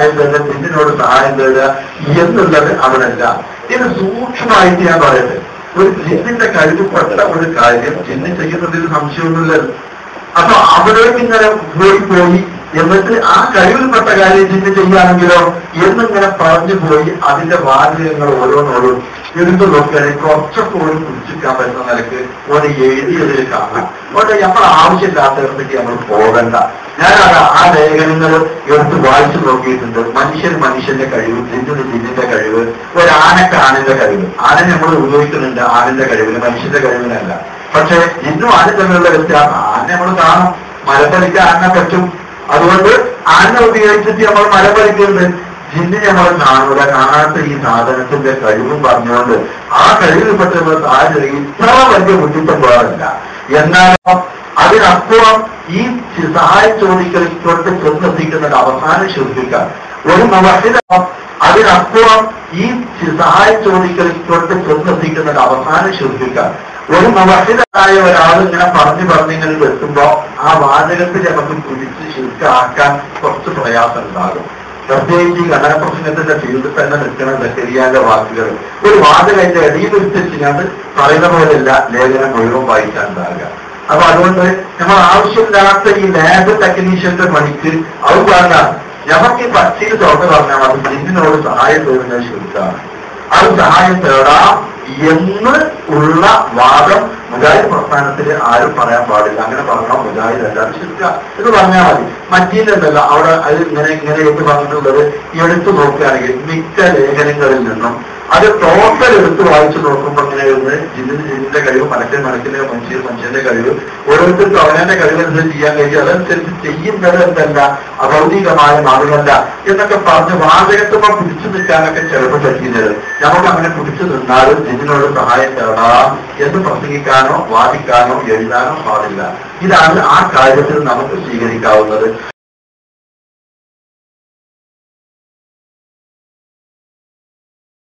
തേടുക ജിന്നിനോട് സഹായം തേടുക എന്നുള്ളത് അവനല്ല. ഇത് സൂക്ഷ്മമായിട്ട് ഞാൻ പറയുന്നത് ഒരു ജിന്നിന്റെ കഴിവുപ്പെട്ട ഒരു കാര്യം ജിന്ന് ചെയ്യുന്നതിൽ സംശയമൊന്നുമില്ലല്ലോ അപ്പൊ അവിടേക്ക് ഇങ്ങനെ പോയി പോയി എന്നിട്ട് ആ കഴിവിൽപ്പെട്ട കാര്യം ജിന്ന് ചെയ്യാണെങ്കിലോ എന്നിങ്ങനെ പറഞ്ഞു പോയി അതിന്റെ വാചകങ്ങൾ ഓരോന്നോടും എടുത്തു നോക്കുകയാണെങ്കിൽ കുറച്ചൊക്കെ ഒരു കുടിച്ചിരിക്കാൻ പറ്റുന്ന നിലയ്ക്ക് ഓരോ എഴുതിയതിൽ കാണാം. ഓരോ നമ്മൾ ആവശ്യമില്ലാത്തടത്തേക്ക് നമ്മൾ പോകണ്ട. ഞാൻ അത് ആ ലേഖനങ്ങൾ എടുത്ത് വായിച്ചു നോക്കിയിട്ടുണ്ട്. മനുഷ്യൻ മനുഷ്യന്റെ കഴിവ് ജിന്നിന് ജിന്നിന്റെ കഴിവ് ഒരാനക്ക് ആനന്റെ കഴിവ്. ആന നമ്മൾ ഉപയോഗിക്കുന്നുണ്ട് ആനന്റെ കഴിവിന് മനുഷ്യന്റെ കഴിവിനല്ല. പക്ഷെ ഇന്നും ആന തമ്മിലുള്ള വ്യത്യാസം ആന നമ്മൾ കാണും. മലപ്പലിക്ക് ആന പറ്റും. അതുകൊണ്ട് ആന ഉപയോഗിച്ചിട്ട് നമ്മൾ മലപ്പലിക്കുന്നുണ്ട്. ജിന്ന് നമ്മൾ കാണുക കാണാത്ത ഈ സാധനത്തിന്റെ കഴിവും പറഞ്ഞുകൊണ്ട് ആ കഴിവിൽപ്പെട്ട സാഹചര്യം ഇത്ര വലിയ പാടില്ല എന്നാലോ അതിനപ്പുറം ഈ സഹായ ചോദിക്കൽ ഇപ്പോഴത്തെ ചെന്നെത്തിക്കുന്നത് അവസാനം ശ്രദ്ധിക്കാം. ഒരു മുവഹിദ അതിനപ്പുറം ഈ സഹായ ചോദിക്കൽ ഇപ്പോഴത്തെ ചെന്നെത്തിക്കുന്നത് അവസാനം ശ്രദ്ധിക്കാം. ഒരു മുവഹിദായ ഒരാൾ ഇങ്ങനെ പറഞ്ഞു പറഞ്ഞിങ്ങനെ എത്തുമ്പോ ആ വാചകത്തിൽ നമുക്ക് കുഴിച്ച് ശുദ്ധാക്കാൻ കുറച്ച് പ്രയാസം ഉണ്ടാകും. പ്രത്യേകിച്ച് ഈ ഘടന പ്രശ്നത്തിന്റെ ഫീൽഡിൽ തന്നെ നിൽക്കുന്ന ദക്കരിയാന്റെ വാക്കുകൾ. ഒരു വാചകത്തിന്റെ ഇടയിൽ വെച്ചിട്ട് പറയുന്ന പോലെയല്ല ലേഖനം മുഴുവൻ വായിക്കാൻ ഉണ്ടാകുക. അപ്പൊ അതുകൊണ്ട് നമ്മൾ ആവശ്യമില്ലാത്ത ഈ ലാബ് ടെക്നീഷ്യന്റെ പണിക്ക് അത് പറഞ്ഞ നമുക്ക് ഈ പച്ചയിൽ തുറന്നു പറഞ്ഞാൽ അത് ജിന്നിനോട് സഹായം തേടുന്നത് ശുദ്ധാണ് അത് സഹായം തേടാം എന്ന് ഉള്ള വാദം മുജാഹിദ് പ്രസ്ഥാനത്തിൽ ആരും പറയാൻ പാടില്ല. അങ്ങനെ പറഞ്ഞാൽ മുജാഹിദ് അല്ലാതെ ശരിക്കുക എന്ന് പറഞ്ഞാൽ മതി. മറ്റീലല്ല അവിടെ അത് ഇങ്ങനെ ഇങ്ങനെ എടുത്ത് പറഞ്ഞിട്ടുള്ളത് എടുത്തു നോക്കുകയാണെങ്കിൽ മിക്ക ലേഖനങ്ങളിൽ നിന്നും അത് ടോട്ടൽ എടുത്ത് വായിച്ചു നോക്കുമ്പോൾ ഒന്ന് ജിന്നിന് ജിന്നിന്റെ കഴിവ് മനസ്സിൽ മനസ്സിലെ മനുഷ്യ മനുഷ്യന്റെ കഴിവ് ഓരോരുത്തർക്കും അവനെ കഴിവനുസരിച്ച് ചെയ്യാൻ കഴിയും. അതനുസരിച്ച് ചെയ്യുന്നത് എന്തല്ല? അഭൗതികമായ നാളുകളല്ല എന്നൊക്കെ പറഞ്ഞ് വാചകത്തുമ്പോൾ പിടിച്ചു നിൽക്കാനൊക്കെ ചിലപ്പോൾ പറ്റുന്നത് നമുക്ക് അങ്ങനെ പിടിച്ചു നിന്നാലും ജിന്നിനോട് സഹായം തേടാം എന്ന് പ്രസംഗിക്കാനോ വാദിക്കാനോ എഴുതാനോ പാടില്ല. ഇതാണ് ആ കാര്യത്തിൽ നമുക്ക് സ്വീകരിക്കാവുന്നത്.